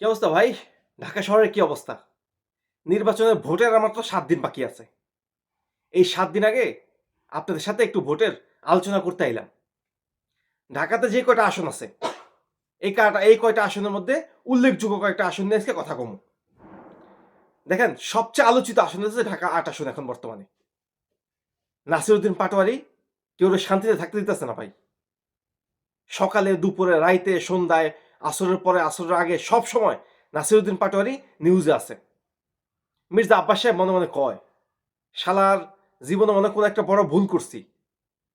কি অবস্থা ভাই? ঢাকা শহরের কি অবস্থা? নির্বাচনের ভোটের আমার তো সাত দিন বাকি আছে। এই সাত দিন আগে আপনাদের সাথে একটু ভোটের আলোচনা করতে আইলাম। ঢাকাতে যে কয়টা আসন আছে, এই কয়টা এই কয়টা আসনের মধ্যে উল্লেখযোগ্য কয়েকটা আসন নিয়ে আজকে কথা কম। দেখেন, সবচেয়ে আলোচিত আসন হচ্ছে ঢাকা আট আসন এখন বর্তমানে। নাসিরুদ্দিন পাটোয়ারি কেউ শান্তিতে থাকতে দিতেছে না ভাই। সকালে, দুপুরে, রাইতে, সন্ধ্যায় আসরের পরে, আসরের আগে সব সময় নাসিরুদ্দিন পাটোয়ারি নিউজে আছে। মির্জা আব্বাস সাহেব মনে মনে কয়, শালার জীবনে মনে কোনো একটা বড় ভুল করছি।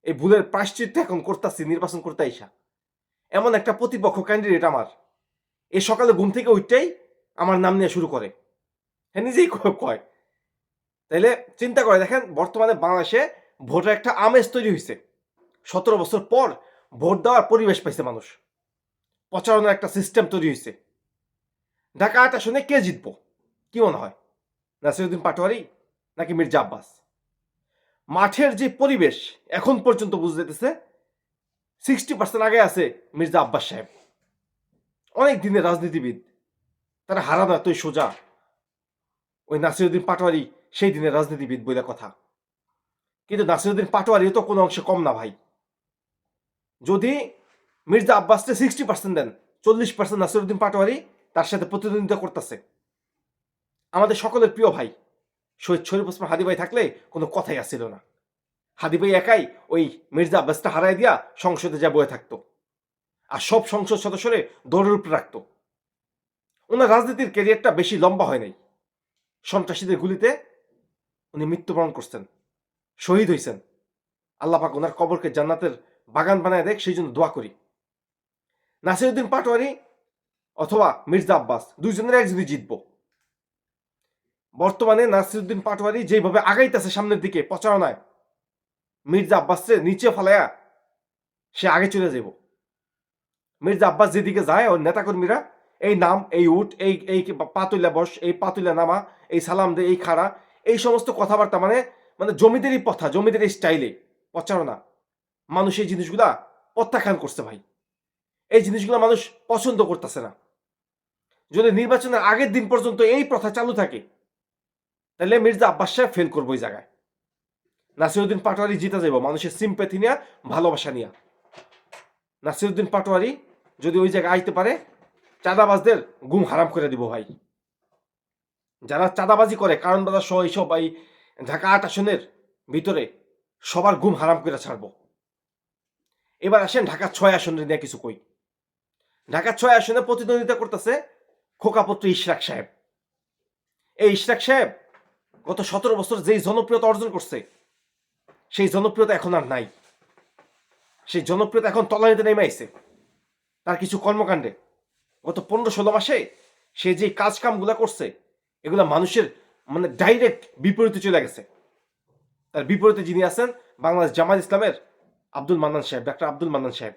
এই ভুলের প্রায়শ্চিত্ত এখন করতেছি, নির্বাচন করতে আইসা। এমন একটা প্রতিপক্ষ ক্যান্ডিডেট আমার। এ সকালে ঘুম থেকে উঠতেই আমার নাম নিয়ে শুরু করে। হ্যাঁ নিজেই কয়। তাইলে চিন্তা করে দেখেন, বর্তমানে বাংলাদেশে ভোটের একটা আমেজ তৈরি হয়েছে সতেরো বছর পর ভোট দেওয়ার পরিবেশ পাইছে মানুষ। প্রচারণার একটা সিস্টেম তৈরি হয়েছে ঢাকা আট আসনে কে জিতবো? কি মনে হয়? নাসিরুদ্দিন পাটোয়ারি নাকি মির্জা আব্বাস? মাঠের যে পরিবেশ এখন পর্যন্ত বুঝতে যেতেছে সিক্সটি পার্সেন্ট আগে আছে মির্জা আব্বাস সাহেব। অনেক দিনের রাজনীতিবিদ, তারা হারানো এতই সোজা। ওই নাসিরুদ্দিন পাটোয়ারি সেই দিনের রাজনীতিবিদ বলে কথা। কিন্তু নাসিরুদ্দিন পাটোয়ারিও তো কোনো অংশে কম না ভাই। যদি মির্জা আব্বাসকে সিক্সটি পার্সেন্ট দেন, চল্লিশ পার্সেন্ট নাসিরুদ্দিন পাটোয়ারি তার সাথে প্রতিদ্বন্দ্বিতা করতেছে। আমাদের সকলের প্রিয় ভাই, শহীদ শরীফ ওসমান হাদি ভাই থাকলে কোনো কথাই আসছিল না। হাদি ভাই একাই ওই মির্জা আব্বাসটা হারাই দিয়া সংসদে যা বয়ে থাকতো। আর সব সংসদ সদস্যরে দৌড়ের উপরে রাখতো। ওনার রাজনীতির ক্যারিয়ারটা বেশি লম্বা হয় নাই। সন্ত্রাসীদের গুলিতে উনি মৃত্যুবরণ করছেন, শহীদ হয়েছেন আল্লাহ পাক ওনার কবরকে জান্নাতের বাগান বানায় দেখ, সেই জন্য দোয়া করি। নাসিরুদ্দিন পাটোয়ারি অথবা মির্জা আব্বাস, দুইজনের একজনই জিতব। বর্তমানে নাসিরুদ্দিন পাটোয়ারি যেভাবে আগাইতেছে সামনের দিকে প্রচারণায় মির্জা আব্বাসকে নিচে ফালায়া সে আগে চলে যাব মির্জা আব্বাস যেদিকে যায়, ওর নেতাকর্মীরা, এই নাম, এই উঠ এই এই পাতুলা বস, এই পাতুলা নামা, এই সালাম দে, এই খাড়া, এই সমস্ত কথাবার্তা মানে মানে জমিদেরই কথা জমিদের স্টাইলে প্রচারণা মানুষ এই জিনিসগুলা প্রত্যাখ্যান করছে ভাই। এই জিনিসগুলো মানুষ পছন্দ করতেছে না। যদি নির্বাচনের আগের দিন পর্যন্ত এই প্রথা চালু থাকে, তাহলে মির্জা আব্বাস সাহেব ফেল করব ওই জায়গায়। নাসিরুদ্দিন পাটোয়ারি জিতে যাব মানুষের সিম্পেথি নিয়ে, ভালোবাসা নিয়ে। নাসিরুদ্দিন পাটোয়ারি যদি ওই জায়গায় আইতে পারে, চাঁদাবাজদের গুম হারাম করে দিব ভাই। যারা চাঁদাবাজি করে, কারণ বাজার সহ এইসব এই ঢাকা আট আসনের ভিতরে সবার গুম হারাম করে ছাড়বো। এবার আসেন ঢাকা ছয় আসনের নিয়ে কিছু কই। ঢাকা ছয় আসনে প্রতিদ্বন্দ্বিতা করতেছে খোকাপত্র ইশরাক সাহেব। এই ইশরাক সাহেব গত সতেরো বছর যেই জনপ্রিয়তা অর্জন করছে, সেই জনপ্রিয়তা এখন আর নাই। সেই জনপ্রিয়তা এখন তলানিতে নেমে আইছে। তার কিছু কর্মকাণ্ডে গত পনেরো ষোলো মাসে সে যে কাজ কামগুলা করছে, এগুলা মানুষের মানে ডাইরেক্ট বিপরীতে চলে গেছে। তার বিপরীতে যিনি আছেন বাংলাদেশ জামাত ইসলামের আব্দুল মান্নান সাহেব, ডাক্তার আব্দুল মান্নান সাহেব।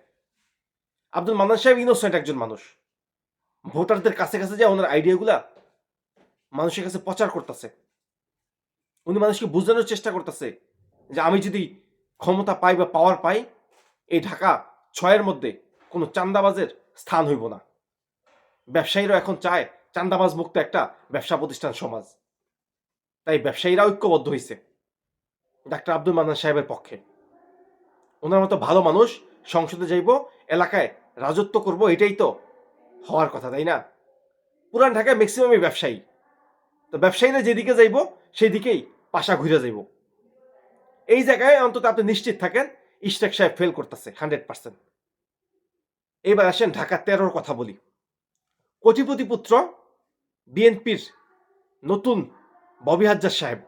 আব্দুল মান্নান সাহেব ইনোসেন্ট একজন মানুষ। ভোটারদের কাছে কাছে যে ওনার আইডিয়াগুলা মানুষের কাছে প্রচার করতেছে। উনি মানুষকে বোঝানোর চেষ্টা করতেছে যে আমি যদি ক্ষমতা পাই বা পাওয়ার পাই, এই ঢাকা ছয়ের মধ্যে কোনো চান্দাবাজের স্থান হইব না। ব্যবসায়ীরা এখন চায় চান্দাবাজ মুক্ত একটা ব্যবসা প্রতিষ্ঠান সমাজ। তাই ব্যবসায়ীরা ঐক্যবদ্ধ হয়েছে ডাক্তার আব্দুল মান্নান সাহেবের পক্ষে। ওনার মতো ভালো মানুষ সংসদে যাইব, এলাকায় রাজত্ব করব, এটাই তো হওয়ার কথা, তাই না? পুরান ঢাকায় ম্যাক্সিমামই ব্যবসায়ী। তো ব্যবসায়ীরা যেদিকে যাইব সেই দিকেই পাশা ঘুরে যাইব। এই জায়গায় অন্তত আপনি নিশ্চিত থাকেন ইশরাক সাহেব ফেল করতেছে হান্ড্রেড পার্সেন্ট এবার আসেন ঢাকা তেরোর কথা বলি। কোটিপতি পুত্র, বিএনপির নতুন ববি হাজ্জার সাহেব।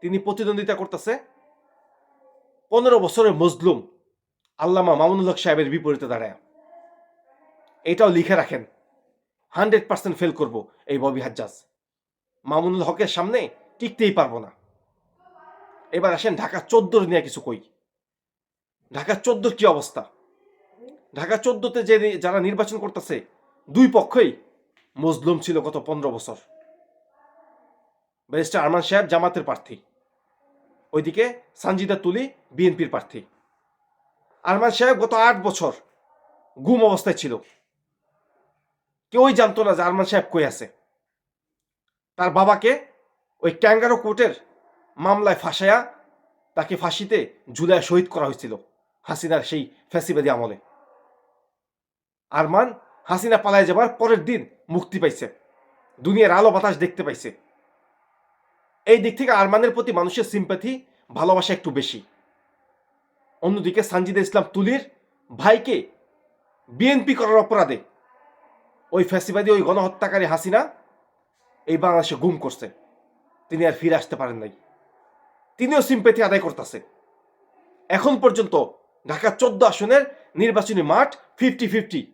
তিনি প্রতিদ্বন্দ্বিতা করতেছে। পনেরো বছরের মজলুম। আল্লামা মামুনুল হক সাহেবের বিপরীতে দাঁড়ায়। এটাও লিখে রাখেন, হান্ড্রেড পার্সেন্ট ফেল করব এই ববি হাজ্জাজ। মামুনুল হকের সামনে টিকতেই পারব না। এবার আসেন ঢাকা চোদ্দোর নিয়ে কিছু কই। ঢাকা চোদ্দোর কি অবস্থা? ঢাকা চোদ্দোতে যে যারা নির্বাচন করতেছে, দুই পক্ষই মজলুম ছিল গত পনেরো বছর। ব্যারিস্টার আরমান সাহেব জামাতের প্রার্থী। ওইদিকে সানজিদা তুলি বিএনপির প্রার্থী। আরমান সাহেব গত আট বছর গুম অবস্থায় ছিল। কেউই জানতো না যে আরমান সাহেব কই আছে। তার বাবাকে ওই ক্যাঙ্গারো কোর্টের মামলায় ফাঁসায়া তাকে ফাঁসিতে ঝুলায় শহীদ করা হয়েছিল হাসিনার সেই ফ্যাসিবাদী আমলে। আরমান হাসিনা পালায় যাবার পরের দিন মুক্তি পাইছে। দুনিয়ার আলো বাতাস দেখতে পাইছে। এই দিক থেকে আরমানের প্রতি মানুষের সিম্প্যাথি ভালোবাসা একটু বেশি। অন্যদিকে সানজিদা ইসলাম তুলির ভাইকে বিএনপি করার অপরাধে ওই ফ্যাসিবাদী, ওই গণহত্যাকারী হাসিনা এই বাংলাদেশে গুম করছে। তিনি আর ফিরে আসতে পারেন নাই। তিনিও সিম্পেথি আদায় করতেছে। এখন পর্যন্ত ঢাকা চোদ্দ আসনের নির্বাচনী মাঠ ফিফটি ফিফটি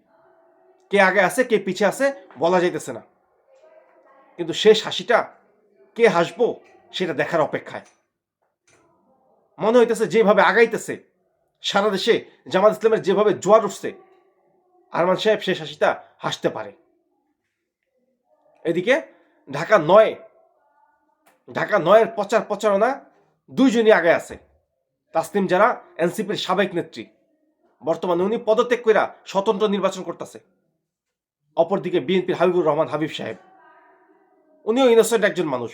কে আগে আছে, কে পিছে আছে, বলা যাইতেছে না। কিন্তু শেষ হাসিটা কে হাসবো, সেটা দেখার অপেক্ষায়। মনে হইতেছে যেভাবে আগাইতেছে সারা দেশে জামাত ইসলামের যেভাবে জোয়ার উঠছে, আরমান সাহেব শেষ হাসিটা হাসতে পারে। এদিকে ঢাকা নয়, ঢাকা নয়ের প্রচার প্রচারণা দুইজনই আগে আছে। তাসনিম যারা এনসিপির সাবেক নেত্রী। বর্তমানে উনি পদত্যাগ কইরা স্বতন্ত্র নির্বাচন করতেছে। অপরদিকে বিএনপির হাবিবুর রহমান হাবিব সাহেব। উনিও ইনোসেন্ট একজন মানুষ।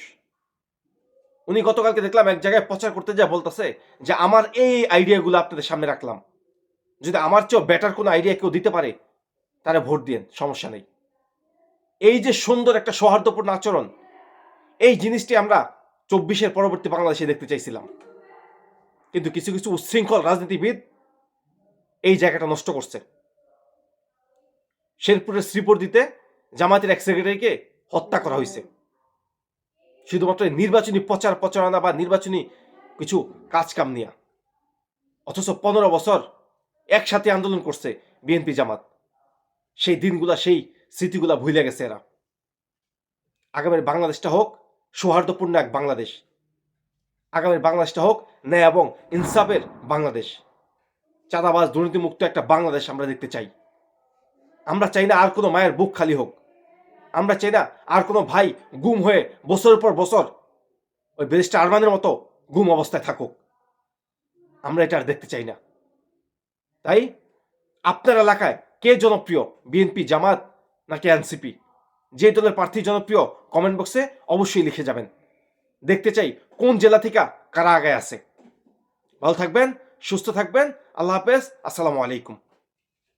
উনি গতকালকে দেখলাম এক জায়গায় প্রচার করতে যা বলতেছে যে, আমার এই আইডিয়াগুলো আপনাদের সামনে রাখলাম। যদি আমার চেয়েও বেটার কোনো আইডিয়া কেউ দিতে পারে তারা ভোট দিন সমস্যা নেই। এই যে সুন্দর একটা সৌহার্দ্যপূর্ণ আচরণ, এই জিনিসটি আমরা চব্বিশের পরবর্তী বাংলাদেশে দেখতে চাইছিলাম। কিন্তু কিছু কিছু উচ্ছৃঙ্খল রাজনীতিবিদ এই জায়গাটা নষ্ট করছে। শেরপুরের শ্রীপর্দিতে জামাতের এক সেক্রেটারিকে হত্যা করা হয়েছে। শুধুমাত্র নির্বাচনী প্রচার প্রচারণা বা নির্বাচনী কিছু কাজ কাম নিয়ে। অথচ পনেরো বছর একসাথে আন্দোলন করছে বিএনপি জামাত। সেই দিনগুলা, সেই স্মৃতিগুলা ভুলে গেছে এরা। আগামীর বাংলাদেশটা হোক সৌহার্দ্যপূর্ণ এক বাংলাদেশ। আগামীর বাংলাদেশটা হোক ন্যায় এবং ইনসাফের বাংলাদেশ। চাঁদাবাজ, দুর্নীতিমুক্ত একটা বাংলাদেশ আমরা দেখতে চাই। আমরা চাই না আর কোনো মায়ের বুক খালি হোক। আমরা চাই না আর কোনো ভাই গুম হয়ে বছরের পর বছর ওই ব্যারিস্টার আরমানের মতো গুম অবস্থায় থাকুক। আমরা এটা আর দেখতে চাই না। তাই আপনার এলাকায় কে জনপ্রিয়? বিএনপি, জামাত নাকি এনসিপি? যে দলের প্রার্থী জনপ্রিয় কমেন্ট বক্সে অবশ্যই লিখে যাবেন। দেখতে চাই কোন জেলা থেকে কারা আগায় আছে। ভালো থাকবেন, সুস্থ থাকবেন, আল্লাহ হাফেজ, আসসালামু আলাইকুম।